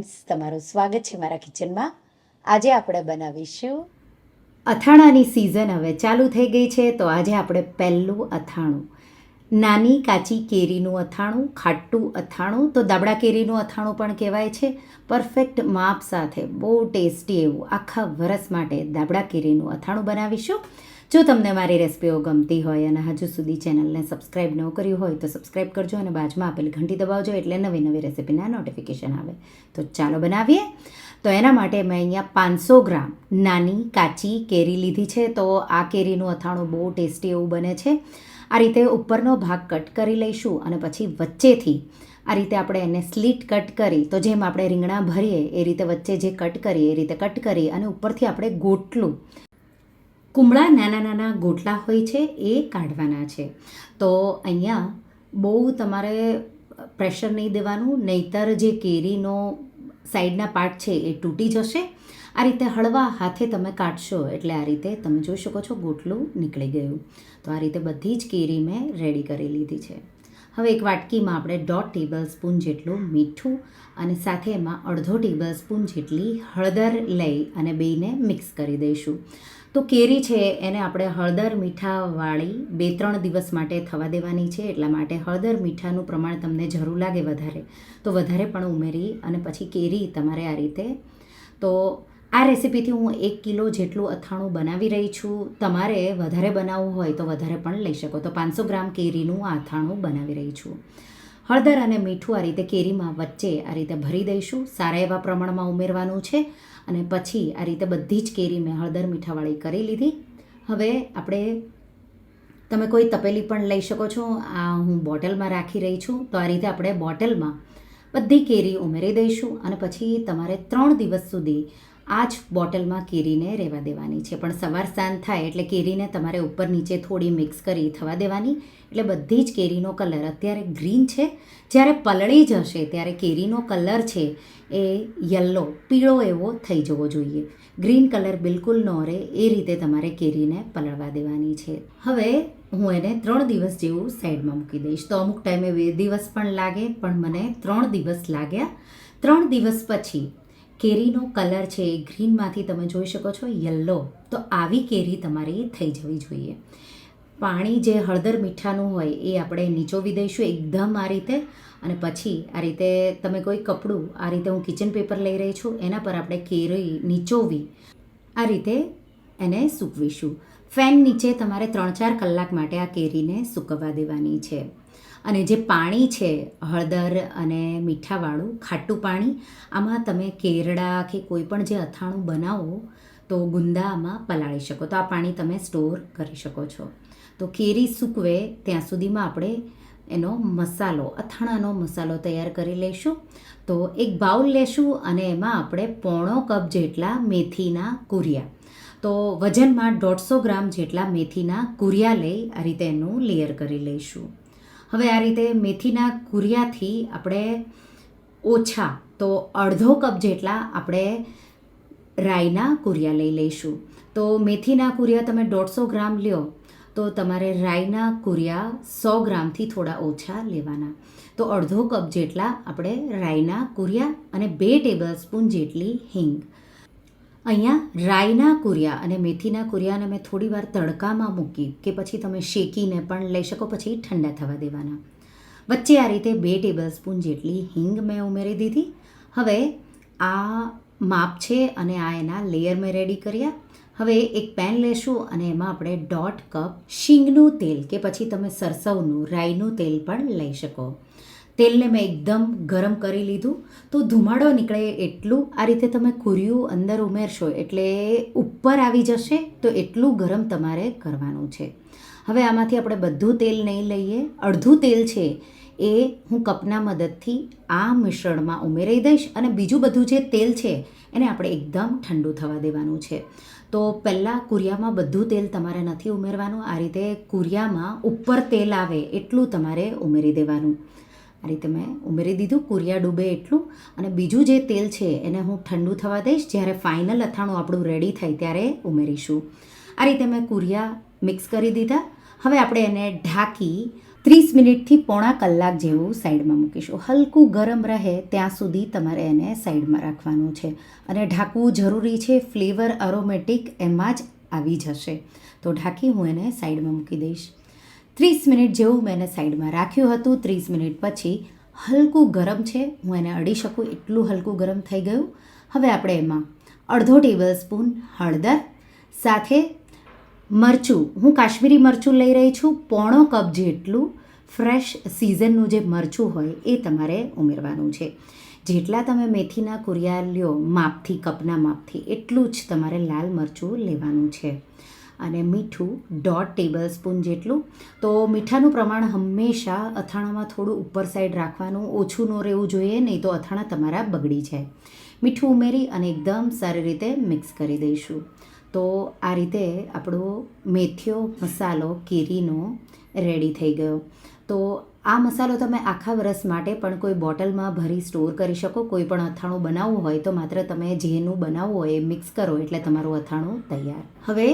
Friends, તમારું સ્વાગત છે મારા કિચનમાં. આજે આપણે બનાવીશું અથાણાની સિઝન હવે ચાલુ થઈ ગઈ છે, તો આજે આપણે પહેલું અથાણું. નાની કાચી કેરીનું અથાણું, ખાટું અથાણું, તો દાબડા કેરીનું અથાણું પણ કહેવાય છે. પરફેક્ટ માપ સાથે, બહુ ટેસ્ટી એવું આખા વરસ માટે દાબડા કેરીનું અથાણું બનાવીશું. જો તમને મારી રેસિપીઓ ગમતી હોય અને હજુ સુધી ચેનલને સબસ્ક્રાઈબ ન કર્યું હોય તો સબસ્ક્રાઈબ કરજો અને બાજુમાં આપેલી ઘંટી દબાવજો એટલે નવી નવી રેસિપીના નોટિફિકેશન આવે. તો ચાલો બનાવીએ. તો એના માટે મેં અહીંયા પાંચસો ગ્રામ નાની કાચી કેરી લીધી છે. તો આ કેરીનું અથાણું બહુ ટેસ્ટી એવું બને છે. આ રીતે ઉપરનો ભાગ કટ કરી લઈશું અને પછી વચ્ચેથી આ રીતે આપણે એને સ્લીટ કટ કરી, તો જેમ આપણે રીંગણા ભરીએ એ રીતે વચ્ચે જે કટ કરીએ એ રીતે કટ કરી અને ઉપરથી આપણે ગોટલું કુમળા નાના નાના ગોટલા હોય છે, એ કાઢવાના છે. તો અહીંયા બહુ તમારે પ્રેશર નહીં દેવાનું, નહીતર જે કેરીનો સાઈડના પાર્ટ છે, એ તૂટી જશે. આ રીતે હળવા હાથે તમે કાઢશો, એટલે આ રીતે તમે જોઈ શકો છો ગોટલું નીકળી ગયું. તો આ રીતે બધી જ કેરી મેં રેડી કરી લીધી છે. હવે એક વાટકીમાં આપણે દોઢ ટેબલ સ્પૂન જેટલું મીઠું અને સાથે એમાં અડધો ટેબલ સ્પૂન જેટલી હળદર લઈ અને બેયને મિક્સ કરી દઈશું. તો કેરી છે એને આપણે હળદર મીઠાવાળી બે ત્રણ દિવસ માટે થવા દેવાની છે, એટલા માટે હળદર મીઠાનું પ્રમાણ તમને જરૂર લાગે વધારે. તો વધારે પણ ઉમેરી અને પછી કેરી તમારે આ રીતે. તો આ રેસીપીથી હું એક કિલો જેટલું અથાણું બનાવી રહી છું. તમારે વધારે બનાવવું હોય તો વધારે પણ લઈ શકો. તો પાંચસો ગ્રામ કેરીનું આ અથાણું બનાવી રહી છું. હળદર અને મીઠું આ રીતે કેરીમાં વચ્ચે આ રીતે ભરી દઈશું. સારા એવા પ્રમાણમાં ઉમેરવાનું છે અને પછી આ રીતે બધી જ કેરી મેં હળદર મીઠાવાળી કરી લીધી. હવે આપણે, તમે કોઈ તપેલી પણ લઈ શકો છો. આ હું બોટલમાં રાખી રહી છું. તો આ રીતે આપણે બોટલમાં બધી કેરી ઉમેરી દઈશું અને પછી તમારે ત્રણ દિવસ સુધી આ જ બોટલમાં કેરીને રહેવા દેવાની છે. પણ સવાર સાંજ થાય એટલે કેરીને તમારે ઉપર નીચે થોડી મિક્સ કરી થવા દેવાની. એટલે બધી જ કેરીનો કલર અત્યારે ગ્રીન છે. જ્યારે પલળી જશે ત્યારે કેરીનો કલર છે એ યલો, પીળો એવો થઈ જવો જોઈએ. ગ્રીન કલર બિલકુલ ન રહે એ રીતે તમારે કેરીને પલળવા દેવાની છે. હવે હું એને ત્રણ દિવસ જેવું સાઈડમાં મૂકી દઈશ. તો અમુક ટાઈમે બે દિવસ પણ લાગે, પણ મને ત્રણ દિવસ લાગ્યા. ત્રણ દિવસ પછી કેરીનો કલર છે એ ગ્રીનમાંથી તમે જોઈ શકો છો, યલો. તો આવી કેરી તમારી થઈ જવી જોઈએ. પાણી જે હળદર મીઠાનું હોય એ આપણે નીચોવી દઈશું એકદમ આ રીતે. અને પછી આ રીતે તમે કોઈ કપડું આ રીતે હું કિચન પેપર લઈ રહી છું, એના પર આપણે કેરી નીચોવી આ રીતે એને સૂકવીશું. ફેન નીચે તમારે ત્રણ ચાર કલાક માટે આ કેરીને સૂકવવા દેવાની છે. અને જે પાણી છે, હળદર અને મીઠાવાળું, ખાટું પાણી, આમાં તમે કેરડા કે કોઈ પણ જે અથાણું બનાવો, તો ગુંદા આમાં પલાળી શકો. તો આ પાણી તમે સ્ટોર કરી શકો છો. તો કેરી સૂકવે ત્યાં સુધીમાં આપણે એનો મસાલો, અથાણાનો મસાલો તૈયાર કરી લઈશું તો એક બાઉલ લેશું અને એમાં આપણે પોણો કપ જેટલા મેથીના કુરિયા. તો વજનમાં દોઢસો ગ્રામ જેટલા મેથીના કુરિયા લઈ આ રીતે એનું લેયર કરી લઈશું. હવે આ રીતે મેથીના કુરિયાથી આપણે ઓછા તો અડધો કપ જેટલા આપણે રાઈના કુરિયા લઈ લઈશું. તો મેથીના કુરિયા તમે દોઢસો ગ્રામ લ્યો, તો તમારે રાઈના કુરિયા સો ગ્રામથી થોડા ઓછા લેવાના. તો અડધો કપ જેટલા આપણે રાઈના કુરિયા અને બે ટેબલ સ્પૂન જેટલી હિંગ. અહીંયા રાઈના કુરિયા અને મેથીના કુરિયાને મેં થોડી વાર તડકામાં મૂકી કે પછી તમે શેકીને પણ લઈ શકો, પછી ઠંડા થવા દેવાના. વચ્ચે આ રીતે બે ટેબલ સ્પૂન જેટલી હિંગ મેં ઉમેરી દીધી. હવે આ માપ છે અને આ એના લેયર મેં રેડી કર્યા. હવે એક પેન લેશું અને એમાં આપણે દોઢ કપ શીંગનું તેલ કે પછી તમે સરસવનું રાઈનું તેલ પણ લઈ શકો. તેલને મેં એકદમ ગરમ કરી લીધું. તો ધુમાડો નીકળે એટલું, આ રીતે તમે કુરિયું અંદર ઉમેરશો એટલે ઉપર આવી જશે, તો એટલું ગરમ તમારે કરવાનું છે. હવે આમાંથી આપણે બધું તેલ નહીં લઈએ. અડધું તેલ છે એ હું કપના મદદથી આ મિશ્રણમાં ઉમેરી દઈશ અને બીજું બધું જે તેલ છે એને આપણે એકદમ ઠંડુ થવા દેવાનું છે. તો પહેલાં કુરિયામાં બધું તેલ તમારે નથી ઉમેરવાનું. આ રીતે કુરિયામાં ઉપર તેલ આવે એટલું તમારે ઉમેરી દેવાનું. આ રીતે મેં ઉમેરી દીધું, કુરિયા ડૂબે એટલું. અને બીજું જે તેલ છે એને હું ઠંડુ થવા દઈશ, જ્યારે ફાઇનલ અથાણું આપણું રેડી થાય ત્યારે ઉમેરીશું. આ રીતે મેં કુરિયા મિક્સ કરી દીધા. હવે આપણે એને ઢાંકી ત્રીસ મિનિટથી પોણા કલાક જેવું સાઈડમાં મૂકીશું. હલકું ગરમ રહે ત્યાં સુધી તમારે એને સાઈડમાં રાખવાનું છે. અને ઢાંકવું જરૂરી છે ફ્લેવર અરોમેટિક એમાં જ આવી જશે. તો ઢાંકી હું એને સાઈડમાં મૂકી દઈશ. ત્રીસ મિનિટ જેવું મેં એને સાઈડમાં રાખ્યું હતું. ત્રીસ મિનિટ પછી હલકું ગરમ છે. હું એને અડી શકું. એટલું હલકું ગરમ થઈ ગયું. હવે આપણે એમાં અડધો ટેબલ સ્પૂન હળદર, સાથે મરચું. હું કાશ્મીરી મરચું લઈ રહી છું. પોણો કપ જેટલું ફ્રેશ સિઝનનું જે મરચું હોય એ તમારે ઉમેરવાનું છે. જેટલા તમે મેથીના કુરિયા લ્યો, માપથી, કપના માપથી, એટલું જ તમારે લાલ મરચું લેવાનું છે. અને મીઠું દોઢ ટેબલ સ્પૂન જેટલું. તો મીઠાનું પ્રમાણ હંમેશા અથાણામાં થોડું ઉપર સાઈડ રાખવાનું, ઓછું ન રહેવું જોઈએ, નહીં તો અથાણા તમારા બગડી જાય. મીઠું ઉમેરી અને એકદમ સારી રીતે મિક્સ કરી દઈશું. તો આ રીતે આપણો મેથીયો મસાલો, કેરીનો રેડી થઈ ગયો. તો આ મસાલો તમે આખા વરસ માટે પણ કોઈ બોટલમાં ભરી સ્ટોર કરી શકો. કોઈ પણ અથાણું બનાવવું હોય તો માત્ર તમે જેનું બનાવવું હોય એ મિક્સ કરો એટલે તમારું અથાણું તૈયાર. હવે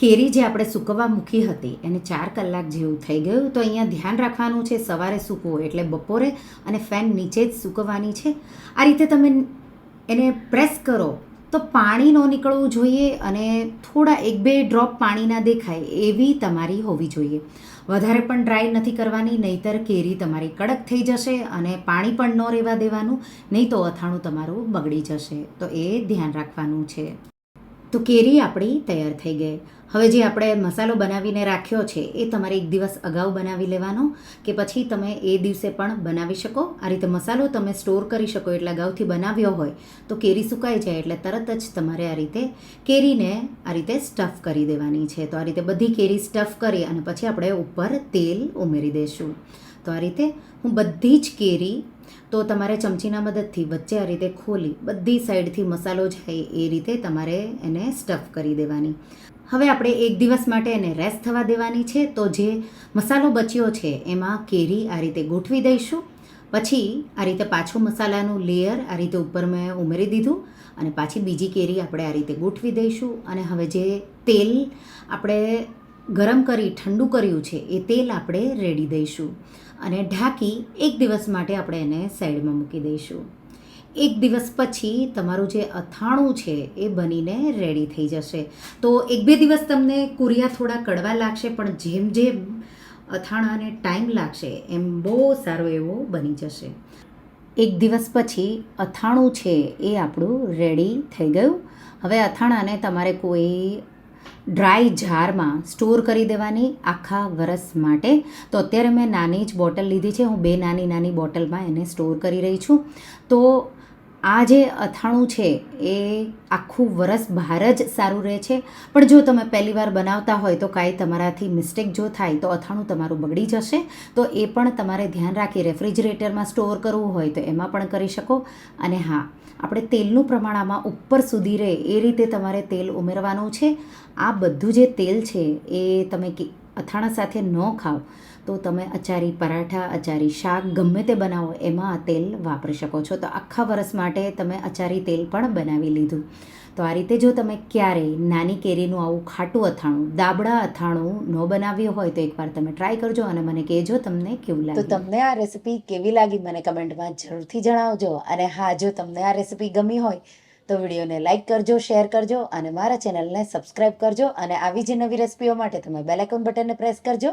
કેરી જે આપણે સૂકવવા મૂકી હતી, એને ચાર કલાક જેવું થઈ ગયું તો અહીંયા ધ્યાન રાખવાનું છે, સવારે સૂકવો એટલે બપોરે અને ફેન નીચે જ સૂકવવાની છે. આ રીતે તમે એને પ્રેસ કરો તો પાણી ન નીકળવું જોઈએ અને થોડા એક બે ડ્રોપ પાણીના દેખાય એવી તમારી હોવી જોઈએ. વધારે પણ ડ્રાય નથી કરવાની, નહીતર કેરી તમારી કડક થઈ જશે અને પાણી પણ ન રહેવા દેવાનું, નહીં તો અથાણું તમારું બગડી જશે. તો એ ધ્યાન રાખવાનું છે. તો કેરી આપણી તૈયાર થઈ ગઈ. હવે જે આપણે મસાલો બનાવીને રાખ્યો છે, એ તમારે એક દિવસ અગાઉ બનાવી લેવાનો કે પછી તમે એ દિવસે પણ બનાવી શકો. આ રીતે મસાલો તમે સ્ટોર કરી શકો એટલે અગાઉથી બનાવ્યો હોય તો કેરી સુકાઈ જાય એટલે તરત જ તમારે આ રીતે કેરીને આ રીતે સ્ટફ કરી દેવાની છે. તો આ રીતે બધી કેરી સ્ટફ કરી અને પછી આપણે ઉપર તેલ ઉમેરી દઈશું તો આ રીતે હું બધી જ કેરી તો તમારે ચમચીના મદદથી વચ્ચે આ રીતે ખોલી બધી સાઈડથી મસાલો જાય એ રીતે તમારે એને સ્ટફ કરી દેવાની. હવે આપણે એક દિવસ માટે એને રેસ્ટ થવા દેવાની છે, તો જે મસાલો બચ્યો છે એમાં કેરી આ રીતે ગોઠવી દઈશું. પછી આ રીતે પાછું મસાલાનું લેયર આ રીતે ઉપર મેં ઉમેરી દીધું અને પાછી બીજી કેરી આપણે આ રીતે ગોઠવી દઈશું. અને હવે જે તેલ આપણે ગરમ કરી, ઠંડુ કર્યું છે, એ તેલ આપણે રેડી દઈશું. અને ઢાંકી એક દિવસ માટે આપણે એને સાઈડમાં મૂકી દઈશું. એક દિવસ પછી તમારું જે અથાણું છે, એ બનીને રેડી થઈ જશે. તો એક બે દિવસ તમને કુરિયા થોડા કડવા લાગશે, પણ જેમ જેમ અથાણાને ટાઈમ લાગશે, એમ બહુ સારો એવો બની જશે. એક દિવસ પછી અથાણું છે, એ આપણું રેડી થઈ ગયું. હવે અથાણાને તમારે કોઈ ડ્રાય જારમાં સ્ટોર કરી દેવાની આખા વરસ માટે. તો અત્યારે મેં નાની જ બોટલ લીધી છે. હું બે નાની નાની બોટલમાં એને સ્ટોર કરી રહી છું. તો આ જે અથાણું છે, એ આખું વરસ બહાર જ સારું રહે છે. પણ જો તમે પહેલી વાર બનાવતા હોય તો કાંઈ તમારાથી મિસ્ટેક જો થાય તો અથાણું તમારું બગડી જશે. તો એ પણ તમારે ધ્યાન રાખી રેફ્રિજરેટરમાં સ્ટોર કરવું હોય તો એમાં પણ કરી શકો. અને હા, આપણે તેલનું પ્રમાણ આમાં ઉપર સુધી રહે એ રીતે તમારે તેલ ઉમેરવાનું છે. આ બધું જે તેલ છે એ તમે અથાણા સાથે ન ખાઓ. તો તમે અચારી પરાઠા અચારી શાક ગમે તે બનાવો એમાં આ તેલ વાપરી શકો છો. તો આખા વરસ માટે તમે અચારી તેલ પણ બનાવી લીધું. તો આ રીતે જો તમે ક્યારેય નાની કેરીનું આવું ખાટું અથાણું દાબડા અથાણું ન બનાવ્યું હોય તો એકવાર તમે ટ્રાય કરજો અને મને કહેજો તમને કેવું તો તમને આ રેસીપી કેવી લાગી મને કમેન્ટમાં જરૂરથી જણાવજો. અને હા જો તમને આ રેસીપી ગમી હોય તો વિડીયોને લાઇક કરજો શેર કરજો અને મારા ચેનલને સબસ્ક્રાઈબ કરજો અને આવી જ નવી રેસિપીઓ માટે તમે બેલેકોન બટનને પ્રેસ કરજો.